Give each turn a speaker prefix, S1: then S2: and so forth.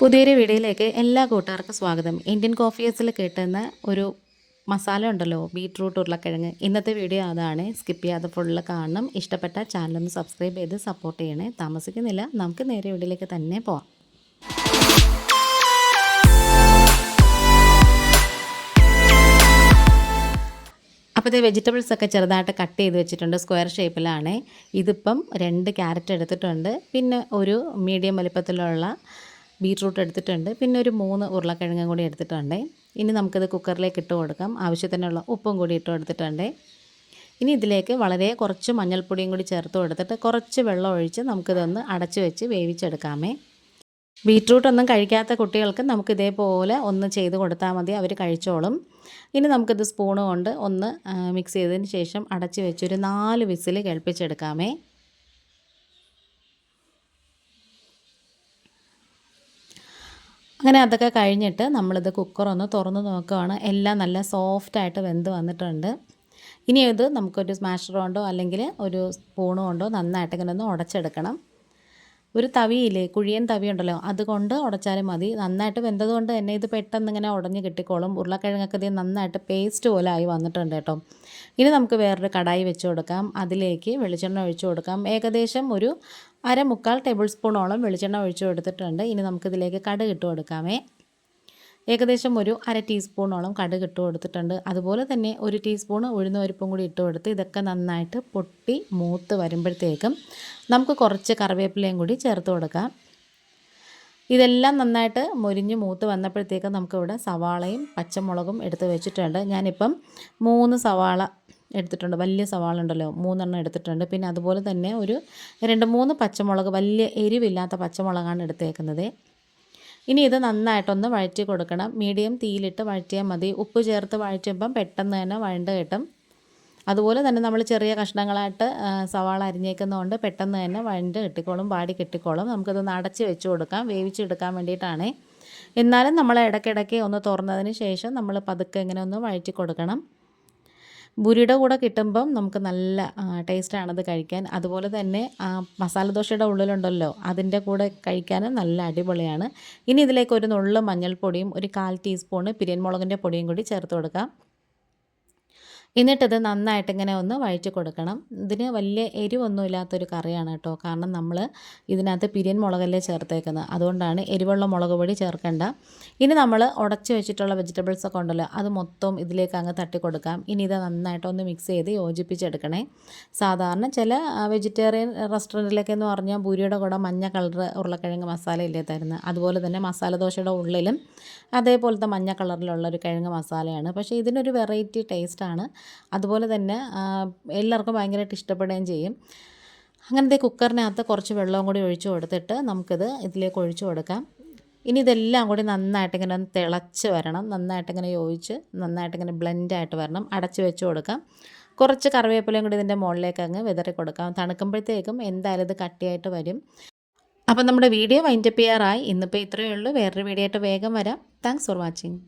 S1: പുതിയൊരു വീഡിയോയിലേക്ക് എല്ലാ കൂട്ടുകാർക്കും സ്വാഗതം. ഇന്ത്യൻ കോഫി ഹൗസിൽ കിട്ടുന്ന ഒരു മസാല ഉണ്ടല്ലോ ബീട്രൂട്ട് ഉരുളക്കിഴങ്ങ്. ഇന്നത്തെ വീഡിയോ അതാണ്. സ്കിപ്പ് ചെയ്യാതെ ഫുള്ള് കാണണം. ഇഷ്ടപ്പെട്ട ചാനലൊന്ന് സബ്സ്ക്രൈബ് ചെയ്ത് സപ്പോർട്ട് ചെയ്യണേ. താമസിക്കുന്നില്ല നമുക്ക് നേരെ വീഡിയോയിലേക്ക് തന്നെ പോവാം. അപ്പോൾ ഇത് വെജിറ്റബിൾസ് ഒക്കെ ചെറുതായിട്ട് കട്ട് ചെയ്ത് വെച്ചിട്ടുണ്ട്. സ്ക്വയർ ഷേപ്പിലാണ് ഇതിപ്പം രണ്ട് ക്യാരറ്റ് എടുത്തിട്ടുണ്ട്. പിന്നെ ഒരു മീഡിയം വലിപ്പത്തിലുള്ള ബീട്രൂട്ട് എടുത്തിട്ടുണ്ട്. പിന്നെ ഒരു മൂന്ന് ഉരുളക്കിഴങ്ങും കൂടി എടുത്തിട്ടുണ്ട്. ഇനി നമുക്കിത് കുക്കറിലേക്ക് ഇട്ട് കൊടുക്കാം. ആവശ്യത്തിനുള്ള ഉപ്പും കൂടി ഇട്ട് കൊടുത്തിട്ടുണ്ട്. ഇനി ഇതിലേക്ക് വളരെ കുറച്ച് മഞ്ഞൾപ്പൊടിയും കൂടി ചേർത്ത് കൊടുത്തിട്ട് കുറച്ച് വെള്ളം ഒഴിച്ച് നമുക്കിതൊന്ന് അടച്ച് വെച്ച് വേവിച്ചെടുക്കാമേ. ബീട്രൂട്ട് ഒന്നും കഴിക്കാത്ത കുട്ടികൾക്ക് നമുക്ക് ഇതേപോലെ ഒന്ന് ചെയ്ത് കൊടുത്താൽ മതി. അവർ കഴിച്ചോളും. ഇനി നമുക്കിത് സ്പൂണ് കൊണ്ട് ഒന്ന് മിക്സ് ചെയ്തതിന് ശേഷം അടച്ച് വെച്ചൊരു നാല് വിസിൽ കേൾപ്പിച്ചെടുക്കാമേ. അങ്ങനെ അതൊക്കെ കഴിഞ്ഞിട്ട് നമ്മളിത് കുക്കറൊന്ന് തുറന്ന് നോക്കുകയാണ് എല്ലാം നല്ല സോഫ്റ്റായിട്ട് വെന്ത് വന്നിട്ടുണ്ട്. ഇനി ഇത് നമുക്കൊരു സ്മാഷർ കൊണ്ടോ അല്ലെങ്കിൽ ഒരു സ്പൂണ് കൊണ്ടോ നന്നായിട്ട് ഇങ്ങനെ ഒന്ന് ഉടച്ചെടുക്കണം. ഒരു തവിയില്ലേ കുഴിയൻ തവി ഉണ്ടല്ലോ. അതുകൊണ്ട് ഉടച്ചാലും മതി. നന്നായിട്ട് വെന്തതുകൊണ്ട് തന്നെ ഇത് പെട്ടെന്ന് ഇങ്ങനെ ഉടഞ്ഞ് കിട്ടിക്കോളും. ഉരുളക്കിഴങ്ങൊക്കെ ഇത് നന്നായിട്ട് പേസ്റ്റ് പോലെ ആയി വന്നിട്ടുണ്ട് കേട്ടോ. ഇനി നമുക്ക് വേറൊരു കടായി വെച്ച് കൊടുക്കാം. അതിലേക്ക് വെളിച്ചെണ്ണ ഒഴിച്ചു കൊടുക്കാം. ഏകദേശം ഒരു അര മുക്കാൽ ടേബിൾ സ്പൂണോളം വെളിച്ചെണ്ണ ഒഴിച്ചു കൊടുത്തിട്ടുണ്ട്. ഇനി നമുക്കിതിലേക്ക് കടുക് ഇട്ട് കൊടുക്കാമേ. ഏകദേശം ഒരു അര ടീസ്പൂണോളം കടുക് ഇട്ട് കൊടുത്തിട്ടുണ്ട്. അതുപോലെ തന്നെ ഒരു ടീസ്പൂൺ ഉഴുന്ന പരിപ്പും കൂടി ഇട്ട് കൊടുത്ത് ഇതൊക്കെ നന്നായിട്ട് പൊട്ടി മൂത്ത് വരുമ്പോഴത്തേക്കും നമുക്ക് കുറച്ച് കറിവേപ്പിലയും കൂടി ചേർത്ത് കൊടുക്കാം. ഇതെല്ലാം നന്നായിട്ട് മുരിഞ്ഞ് മൂത്ത് വന്നപ്പോഴത്തേക്കും നമുക്കിവിടെ സവാളയും പച്ചമുളകും എടുത്ത് വെച്ചിട്ടുണ്ട്. ഞാനിപ്പം മൂന്ന് സവാള എടുത്തിട്ടുണ്ട്. വലിയ സവാള ഉണ്ടല്ലോ മൂന്നെണ്ണം എടുത്തിട്ടുണ്ട്. പിന്നെ അതുപോലെ തന്നെ ഒരു രണ്ട് മൂന്ന് പച്ചമുളക് വലിയ എരിവില്ലാത്ത പച്ചമുളകാണ് എടുത്തേക്കുന്നത്. ഇനി ഇത് നന്നായിട്ടൊന്ന് വഴറ്റി കൊടുക്കണം. മീഡിയം തീയിലിട്ട് വഴറ്റിയാൽ മതി. ഉപ്പ് ചേർത്ത് വഴറ്റുമ്പം പെട്ടെന്ന് തന്നെ വഴണ്ട് കിട്ടും. അതുപോലെ തന്നെ നമ്മൾ ചെറിയ കഷ്ണങ്ങളായിട്ട് സവാള അരിഞ്ഞേക്കുന്നതുകൊണ്ട് പെട്ടെന്ന് തന്നെ വഴണ്ട് കിട്ടിക്കോളും വാടി കിട്ടിക്കോളും. നമുക്കിതൊന്ന് അടച്ച് വെച്ച് കൊടുക്കാം. വേവിച്ചെടുക്കാൻ വേണ്ടിയിട്ടാണ്. എന്നാലും നമ്മൾ ഇടയ്ക്കിടയ്ക്ക് ഒന്ന് തുറന്നതിന് ശേഷം നമ്മൾ പതുക്കെ ഇങ്ങനെ ഒന്ന് വഴറ്റി കൊടുക്കണം. ബുരിയുടെ കൂടെ കിട്ടുമ്പം നമുക്ക് നല്ല ടേസ്റ്റാണത് കഴിക്കാൻ. അതുപോലെ തന്നെ മസാല ദോശയുടെ ഉള്ളിലുണ്ടല്ലോ അതിന്റെ കൂടെ കഴിക്കാനും നല്ല അടിപൊളിയാണ്. ഇനി ഇതിലേക്ക് ഒരു നുള്ളു മഞ്ഞൾപ്പൊടിയും ഒരു കാൽ ടീസ്പൂണ് പിരിയൻ മുളകിന്റെ പൊടിയും കൂടി ചേർത്ത് കൊടുക്കാം. എന്നിട്ടിത് നന്നായിട്ട് ഇങ്ങനെ ഒന്ന് വഴറ്റി കൊടുക്കണം. ഇതിന് വലിയ എരിവൊന്നും ഇല്ലാത്തൊരു കറിയാണ് കേട്ടോ. കാരണം നമ്മൾ ഇതിനകത്ത് പിരിയൻ മുളകല്ലേ ചേർത്തേക്കുന്നത്. അതുകൊണ്ടാണ് എരിവുള്ള മുളക് പൊടി ചേർക്കേണ്ട. ഇനി നമ്മൾ ഉടച്ചു വെച്ചിട്ടുള്ള വെജിറ്റബിൾസ് ഒക്കെ ഉണ്ടല്ലോ അത് മൊത്തം ഇതിലേക്ക് അങ്ങ് തട്ടി കൊടുക്കാം. ഇനി ഇത് നന്നായിട്ടൊന്ന് മിക്സ് ചെയ്ത് യോജിപ്പിച്ചെടുക്കണേ. സാധാരണ ചില വെജിറ്റേറിയൻ റെസ്റ്റോറന്റിലൊക്കെ എന്ന് പറഞ്ഞാൽ ഭൂരിയുടെ കൂടെ മഞ്ഞ കളർ ഉരുളക്കിഴങ്ങ് മസാല ഇല്ലേ തരുന്നത്. അതുപോലെ തന്നെ മസാല ദോശയുടെ ഉള്ളിലും അതേപോലത്തെ മഞ്ഞ കളറിലുള്ള ഒരു കിഴങ്ങ് മസാലയാണ് പക്ഷേ ഇതിനൊരു വെറൈറ്റി ടേസ്റ്റാണ് അതുപോലെ തന്നെ എല്ലാവർക്കും ഭയങ്കരമായിട്ട് ഇഷ്ടപ്പെടുകയും ചെയ്യും. അങ്ങനത്തെ കുക്കറിനകത്ത് കുറച്ച് വെള്ളവും കൂടി ഒഴിച്ചു കൊടുത്തിട്ട് നമുക്കിത് ഇതിലേക്ക് ഒഴിച്ചു കൊടുക്കാം. ഇനി ഇതെല്ലാം കൂടി നന്നായിട്ട് ഇങ്ങനെ തിളച്ച് വരണം. നന്നായിട്ട് ഇങ്ങനെ യോജിച്ച് നന്നായിട്ട് ഇങ്ങനെ ബ്ലെൻഡായിട്ട് വരണം. അടച്ച് വെച്ച് കൊടുക്കാം. കുറച്ച് കറിവേപ്പിലയും കൂടി ഇതിന്റെ മുകളിലേക്ക് അങ്ങ് വിതറി കൊടുക്കാം. തണുക്കുമ്പോഴത്തേക്കും എന്തായാലും ഇത് കട്ടിയായിട്ട് വരും. അപ്പം നമ്മുടെ വീഡിയോ വൈൻഡപ്പ് ചെയ്യാറായി. ഇന്നിപ്പോൾ ഇത്രയേ ഉള്ളൂ. വേറൊരു വീഡിയോ ആയിട്ട് വേഗം വരാം. Thanks for watching